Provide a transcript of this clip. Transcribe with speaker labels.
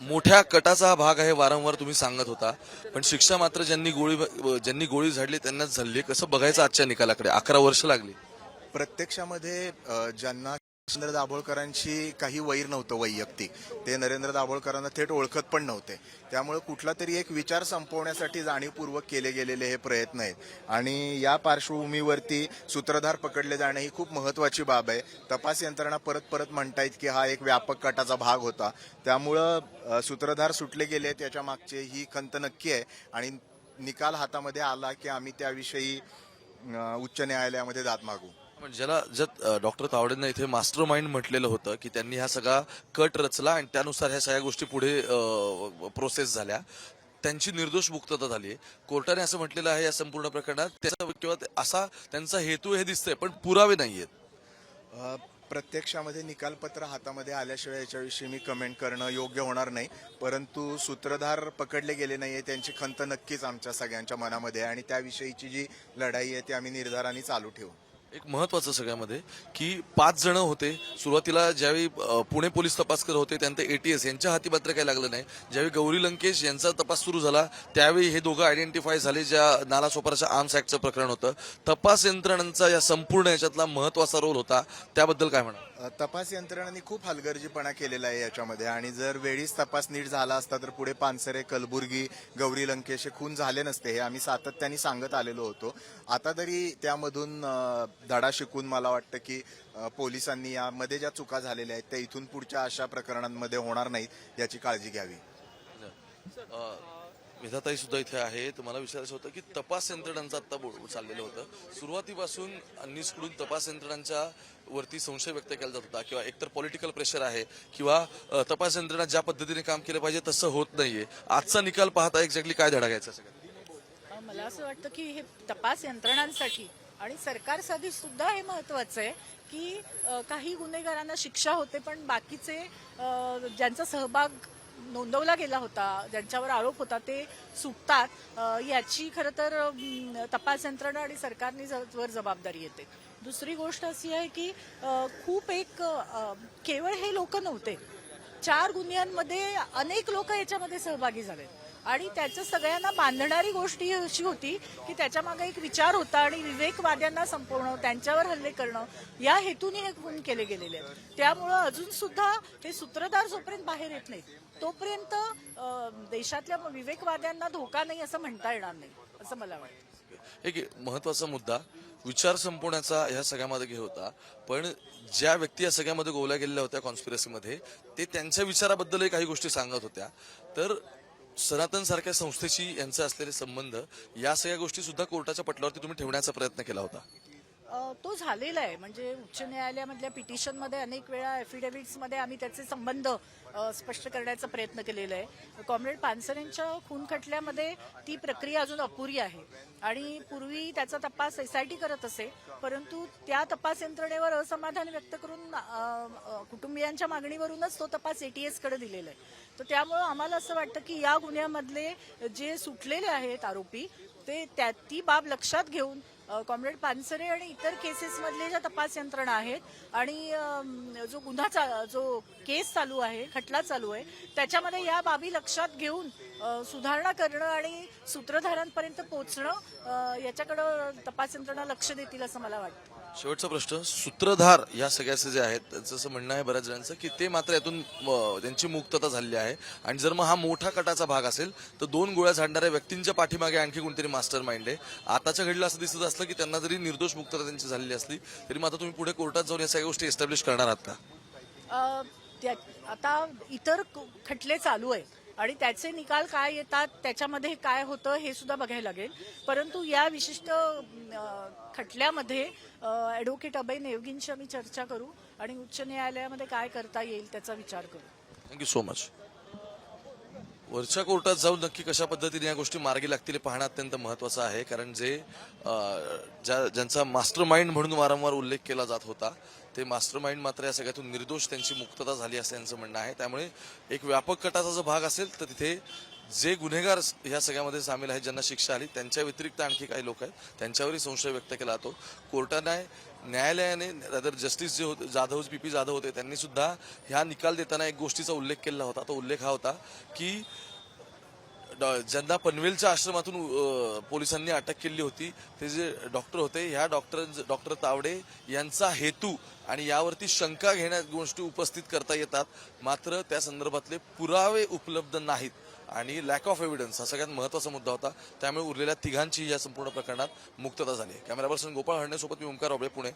Speaker 1: मोठ्या कटाचा हा भाग आहे वारंवार तुम्ही सांगत होता. पण शिक्षा मात्र ज्यांनी गोळी ज्यांनी गोळी झाडली त्यांनाच झाली. कसं बघायचं आजच्या निकालाकडे? अकरा वर्ष लागली.
Speaker 2: प्रत्यक्षामध्ये ज्यांना नरेंद्र दाभोळकरांशी काही वैर नव्हतं वैयक्तिक. ते नरेंद्र दाभोळकरांना थेट ओळखत पण नव्हते. त्यामुळे कुठला तरी एक विचार संपवण्यासाठी जाणीवपूर्वक केले गेलेले हे प्रयत्न आहेत. आणि या पार्श्वभूमीवरती सूत्रधार पकडले जाणे ही खूप महत्वाची बाब आहे. तपास यंत्रणा परत परत म्हणतायत की हा एक व्यापक कटाचा भाग होता. त्यामुळं सूत्रधार सुटले गेले त्याच्या मागचे ही खंत नक्की आहे. आणि निकाल हातामध्ये आला की आम्ही त्याविषयी उच्च न्यायालयामध्ये दाद मागू.
Speaker 1: म्हणजे ज्याला ज्या डॉक्टर तावडेंना इथे मास्टर माइंड म्हटलेलं होतं की त्यांनी हा सगळा कट रचला आणि त्यानुसार ह्या सगळ्या गोष्टी पुढे प्रोसेस झाल्या. त्यांची निर्दोष मुक्तता झाली कोर्टाने असं म्हटलेलं आहे या संपूर्ण प्रकरणात. त्याचा किंवा असा त्यांचा हेतू हे दिसतंय पण पुरावे नाही
Speaker 2: आहेत प्रत्यक्षामध्ये निकालपत्र हातामध्ये आल्याशिवाय याच्याविषयी मी कमेंट करणं योग्य होणार नाही. परंतु सूत्रधार पकडले गेले नाही आहे त्यांची खंत नक्कीच आमच्या सगळ्यांच्या मनामध्ये आहे आणि त्याविषयीची जी लढाई आहे ती आम्ही निर्धाराने चालू ठेवू.
Speaker 1: एक महत्वाचं सगळ्यामध्ये की पाच जण होते. सुरुवातीला ज्यावेळी पुणे पोलीस तपास करत होते त्यानंतर एटीएस यांच्या हाती मात्र काही लागलं नाही. ज्यावेळी गौरी लंकेश यांचा तपास सुरू झाला त्यावेळी हे दोघं आयडेंटिफाय झाले ज्या नालासोपाराच्या आर्म्स ऍक्टचं प्रकरण होतं. तपास यंत्रणांचा या संपूर्ण याच्यातला महत्त्वाचा रोल होता. त्याबद्दल काय म्हणा
Speaker 2: तपास यंत्रणांनी खूप हलगर्जीपणा केलेला आहे याच्यामध्ये. आणि जर वेळीच तपास नीट झाला असता तर पुढे पानसरे कलबुर्गी गौरी लंकेश हे खून झाले नसते हे आम्ही सातत्याने सांगत आलेलो होतो. आता तरी त्यामधून धडा शिकून मला वाटतं की पोलिसांनी यामध्ये ज्या चुका झालेल्या आहेत त्या इथून पुढच्या अशा प्रकरणांमध्ये होणार नाहीत याची काळजी घ्यावी.
Speaker 1: अ, विधाताई सुद्धा इथे आहे. तर मला विचारायचं होतं की तपास यंत्रणांचं आता बोल चाललेलं होतं. सुरुवातीपासून निसकडून तपास यंत्रणांच्या वरती संशय व्यक्त केला जात होता किंवा एकतर पॉलिटिकल प्रेशर आहे किंवा तपास यंत्रणा ज्या पद्धतीने काम केलं पाहिजे तसं होत नाहीये. आजचा निकाल पाहता एक्झॅक्टली काय धडा घ्यायचा सगळ्यात
Speaker 3: अ, मला असं वाटतं की हे तपास यंत्रणांसाठी आणि सरकारसाठी सुद्धा हे महत्वाचं आहे की काही गुन्हेगारांना शिक्षा होते पण बाकीचे ज्यांचा सहभाग नोंदवला गेला होता ज्यांच्यावर आरोप होता ते सुटतात. याची खरं तर तपास यंत्रणा आणि सरकारने ज- वर जबाबदारी येते. दुसरी गोष्ट अशी आहे की खूप एक केवळ हे लोक नव्हते. चार गुन्ह्यांमध्ये अनेक लोक याच्यामध्ये सहभागी झाले आणि त्याचं सगळ्यांना बांधणारी गोष्ट ही अशी होती की त्याच्यामागे एक विचार होता आणि विवेकवाद्यांना संपवणं त्यांच्यावर हल्ले करणं या हेतूने हे खून केले गेलेले आहेत. त्यामुळं अजून सुद्धा हे सूत्रधार जोपर्यंत बाहेर येत नाही तोपर्यंत देशातल्या विवेकवाद्यांना धोका नाही असं म्हणता येणार नाही असं मला वाटतं.
Speaker 1: एक महत्त्वाचा मुद्दा विचार संपवण्याचा ह्या सगळ्यामध्ये घे होता पण ज्या व्यक्ती या सगळ्यामध्ये गोवल्या गेलेल्या होत्या कॉन्स्पिरसीमध्ये ते त्यांच्या विचाराबद्दलही काही गोष्टी सांगत होत्या. तर सनातन सारख्या संस्थेशी यांचे असलेले संबंध या सगळ्या गोष्टी सुद्धा कोर्टाच्या पटलावरती तुम्ही ठेवण्याचा प्रयत्न केला होता.
Speaker 3: तो झालेला आहे. म्हणजे उच्च न्यायालयामधल्या पिटिशनमध्ये अनेक वेळा मध्ये आम्ही त्याचे संबंध स्पष्ट करण्याचा प्रयत्न केलेला आहे. कॉम्रेड पानसरेंच्या खून खटल्यामध्ये ती प्रक्रिया अजून अपुरी आहे. आणि पूर्वी त्याचा तपास एसआयटी करत असे परंतु त्या तपास यंत्रणेवर असमाधान व्यक्त करून कुटुंबियांच्या मागणीवरूनच तो तपास एटीएसकडे दिलेला आहे. तर त्यामुळं आम्हाला असं वाटतं की या गुन्ह्यामधले जे सुटलेले आहेत आरोपी ते त्या ती बाब लक्षात घेऊन कॉम्रेड पानसरे आणि इतर केसेसमधले ज्या तपास यंत्रणा आहेत आणि जो गुन्हा चा- जो केस चालू आहे खटला चालू आहे त्याच्यामध्ये या बाबी लक्षात घेऊन सुधारणा करणं आणि सूत्रधारांपर्यंत पोहोचणं याच्याकडं तपास यंत्रणा लक्ष देतील असं मला वाटतं.
Speaker 1: शेवटचा प्रश्न सूत्रधार या सगळ्याचं जे आहेत त्यांचं असं म्हणणं आहे बऱ्याच जणांचं की ते मात्र यातून त्यांची मुक्तता झालेली आहे. आणि जर मग हा मोठा कटाचा भाग असेल तर दोन गोळ्या झाडणाऱ्या व्यक्तींच्या पाठीमागे आणखी कोणतरी मास्टर माइंड आहे. आताच्या घडीला असं दिसत असलं की त्यांना जरी निर्दोष मुक्तता त्यांची झालेली असली तरी मग आता तुम्ही पुढे कोर्टात जाऊन या सगळ्या गोष्टी एस्टॅब्लिश करणार आहात का?
Speaker 3: आता इतर खटले चालू आहे आणि त्याचे निकाल काय येतात त्याच्यामध्ये काय होतं हे सुद्धा बघायला लागेल. परंतु या विशिष्ट खटल्यामध्ये ॲडव्होकेट अभय नेवगींशी आम्ही चर्चा करू आणि उच्च न्यायालयामध्ये काय करता येईल त्याचा विचार करू.
Speaker 1: थँक्यू सो मच वरच्या कोर्टात जाऊन नक्की कशा पद्धतीने या गोष्टी मार्गी लागतील पाहणं अत्यंत महत्वाचं आहे. कारण जे ज्या ज्यांचा मास्टर माइंड म्हणून वारंवार उल्लेख केला जात होता ते मास्टर माइंड मात्र या सगळ्यातून निर्दोष त्यांची मुक्तता झाली असं त्यांचं म्हणणं आहे. त्यामुळे एक व्यापक कटाचा जो भाग असेल तर तिथे जे गुन्हेगार ह्या सगळ्यामध्ये सामील आहेत ज्यांना शिक्षा आली त्यांच्या व्यतिरिक्त आणखी काही लोक आहेत. त्यांच्यावरही संशय व्यक्त केला जातो. कोर्टाने न्यायालयाने रदर जस्टिस जे होते जाधव पी पी जाधव होते त्यांनी सुद्धा ह्या निकाल देताना एक गोष्टीचा उल्लेख केला होता. तो उल्लेख हा होता की ज्यांना पनवेलच्या आश्रमातून पोलिसांनी अटक केली होती ते जे डॉक्टर होते ह्या डॉक्टर डॉक्टर तावडे यांचा हेतू आणि यावरती शंका घेण्या गोष्टी उपस्थित करता येतात मात्र त्या संदर्भातले पुरावे उपलब्ध नाहीत आणि लॅक ऑफ एव्हिडन्स हा सगळ्यात महत्त्वाचा मुद्दा होता. त्यामुळे उरलेल्या तिघांची या संपूर्ण प्रकरणात मुक्तता झाली कॅमेरा पर्सन गोपाळ हडणेसोबत मी ओंकार रोबळे पुणे.